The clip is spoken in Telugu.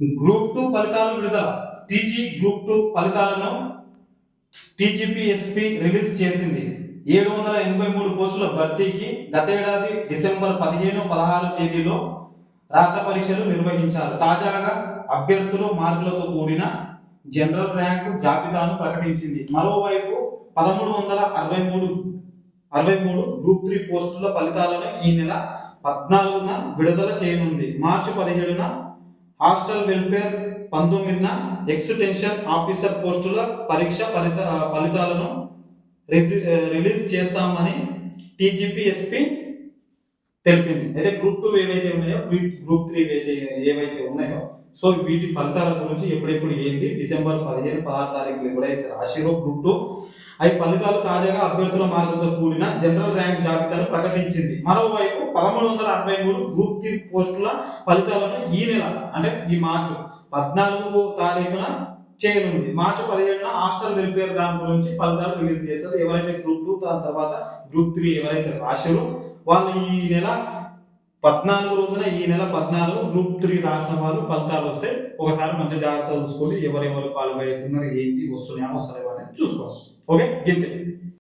గ్రూప్ టూ ఫలితాలు విడుదల. టీజీ గ్రూప్ టూ ఫలితాలను టీజీపీఎస్పీ రిలీజ్ చేసింది. ఏడు వందల ఎనభై మూడు పోస్టుల భర్తీకి గతేడాది డిసెంబర్ పదిహేను పదహారు తేదీలో రాత పరీక్షలు నిర్వహించారు. తాజాగా అభ్యర్థులు మార్కులతో కూడిన జనరల్ ర్యాంకు జాబితాను ప్రకటించింది. మరోవైపు పదమూడు వందల అరవై మూడు అరవై మూడు గ్రూప్ త్రీ పోస్టుల ఫలితాలను ఈ నెల పద్నాలుగున విడుదల చేయనుంది. మార్చి పదిహేడున హాస్టల్ వెల్ఫేర్ పంతొమ్మిదిన ఎక్స్టెన్షన్ ఆఫీసర్ పోస్టుల పరీక్ష ఫలిత ఫలితాలను రిలీజ్ చేస్తామని టీజీపీఎస్పీ తెలిపింది. అయితే గ్రూప్ టూ ఏవైతే ఉన్నాయో గ్రూప్ గ్రూప్ త్రీ ఏవైతే ఏవైతే ఉన్నాయో సో వీటి ఫలితాల గురించి ఎప్పుడెప్పుడు ఏంది డిసెంబర్ పదిహేను పదహారు తారీఖులు ఎప్పుడైతే రాసిరో గ్రూప్ టూ అవి ఫలితాలు తాజాగా అభ్యర్థుల మార్కులతో కూడిన జనరల్ ర్యాంక్ జాబితాను ప్రకటించింది. మరోవైపు పదమూడు వందల అరవై మూడు గ్రూప్ త్రీ పోస్టుల ఫలితాలను ఈ నెల అంటే ఈ మార్చు పద్నాలుగు తారీఖున చేయనుంది. మార్చి పదిహేడున హాస్టల్ వెల్ఫేర్ దాని గురించి ఫలితాలు రిలీజ్ చేస్తారు ఎవరైతే గ్రూప్ టూ దాని తర్వాత గ్రూప్ త్రీ ఎవరైతే రాశారో వాళ్ళు ఈ నెల పద్నాలుగు రోజున ఈ నెల పద్నాలుగు గ్రూప్ త్రీ రాసిన వాళ్ళు ఫలితాలు వస్తే ఒకసారి మంచి జాగ్రత్తలు చూసుకోండి ఎవరెవరు క్వాలిఫై అవుతున్నారు ఏంటి వస్తున్నాయా వస్తలేవా అనేది చూసుకోవాలి. ఓకే గింతే